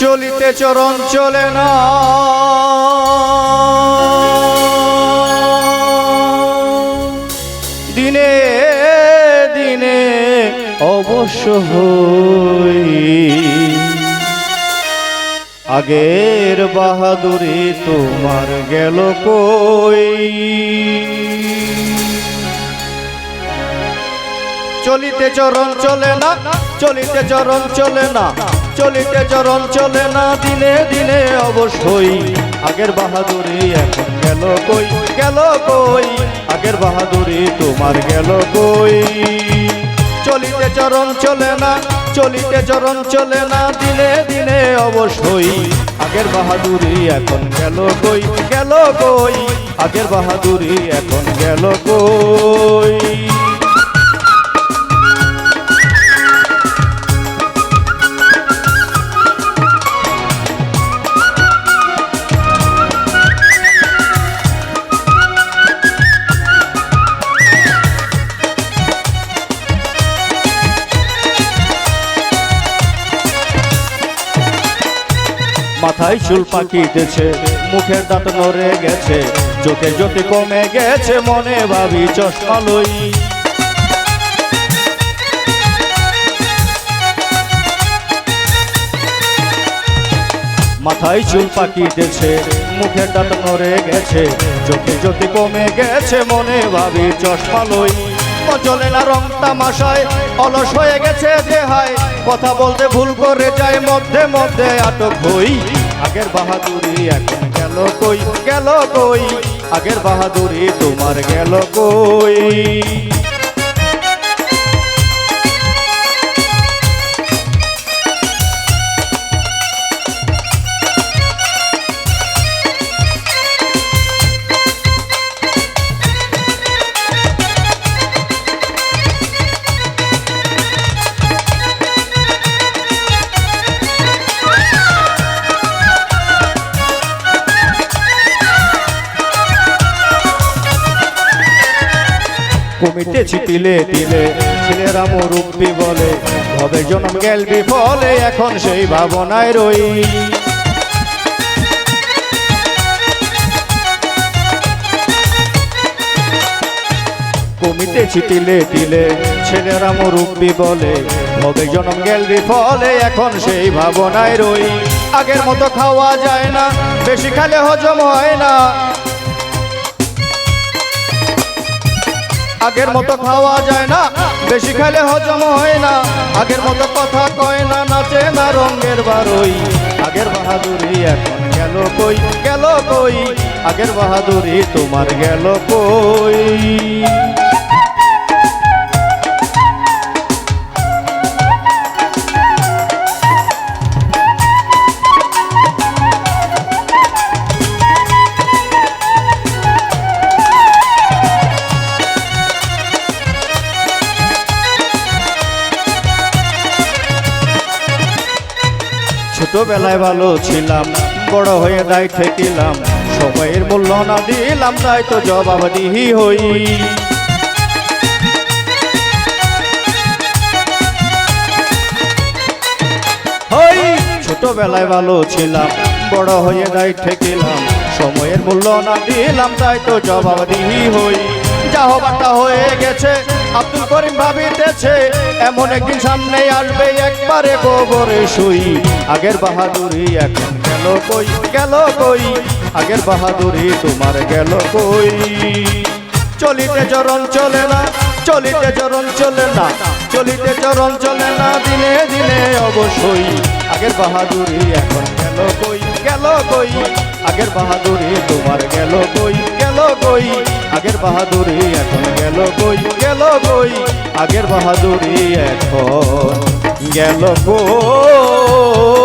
চলিতে চরণ চলে না। দিনে দিনে অবশ্য হই। আগের বাহাদুরি তোমার গেল কই? চলিতে চরণ চলে না চলিতে চরণ চলে না। চলিতে চরণ চলে না, দিনে দিনে অবশ্যই। আগের বাহাদুরি এখন গেল কই? গেল কই? আগের বাহাদুরি তোমার গেল কই? চলিতে চরণ চলে না, চলিতে চরণ চলে না, দিনে দিনে অবশ্যই। আগের বাহাদুরি এখন গেল কই? গেল কই? আগের বাহাদুরি এখন গেল কই? মাথায় চুল পাকিতেছে, মুখের দাঁত নড়ে গেছে, চোখে জ্যোতি কমে গেছে, মনে ভাবি চশমা লই। মাথায় চুল পাকিতেছে, মুখের দাঁত নড়ে গেছে, চোখে জ্যোতি কমে গেছে, মনে ভাবি চশমা লই। চলে না রং তামাশায়, অলস হয়ে গেছে দেহায়, কথা বলতে ভুল করে যায়, মধ্যে মধ্যে আটক হই। আগের বাহাদুরি এখন গেল কই? গেল কই? আগের বাহাদুরি তোমার গেল কই? কমিতেছি তিলে তিলে ছেলেরা মুরব্বি বলে। ভবে জন্ম গেল বিফলে এখন সেই ভাবনায় রই। কমিতেছি তিলে তিলে ছেলেরা মুরব্বি বলে। ভবে জন্ম গেল বিফলে এখন সেই ভাবনায় রই। আগের মতো খাওয়া যায় না, বেশি খালে হজম হয় না। আগের মতো খাওয়া যায় না। বেশি খেলে হজম হয় না। আগের মতো কথা কয় না, নাচে না রঙের বারই। আগের বাহাদুরি এখন গেল কই? গেল কই? আগের বাহাদুরি তোমার গেল কই? ছোটবেলায় ভালো ছিলাম, বড় হয়ে দায় ঠেকিলাম সময়ের মূল্য না দিলাম, তাই তো জবাব দিহি হই। ছোটবেলায় ভালো ছিলাম, বড় হয়ে দায় ঠেকিলাম, সময়ের মূল্য না দিলাম, তাই তো জবাব দিহি হই। যা হবারটা হয়ে গেছে আব্দুল করিম ভাবিতেছে, এমন একদিন সামনে আসবে একবারে গোবরে শুই আগের বাহাদুরি এখন গেল কই গেল কই? আগের বাহাদুরি তোমার গেল কই? চলিতে চরণ চলে না, চলিতে চরণ চলে না, চলিতে চরণ চলে না, দিনে দিনে অবশ্যই। আগের বাহাদুরি এখন গেল কই গেল কই? আগের বাহাদুরি তোমার গেল কই গেল কই? আগের বাহাদুরি এখন গেল কই? গেল কই? আগের বাহাদুরি এখন গেল কই?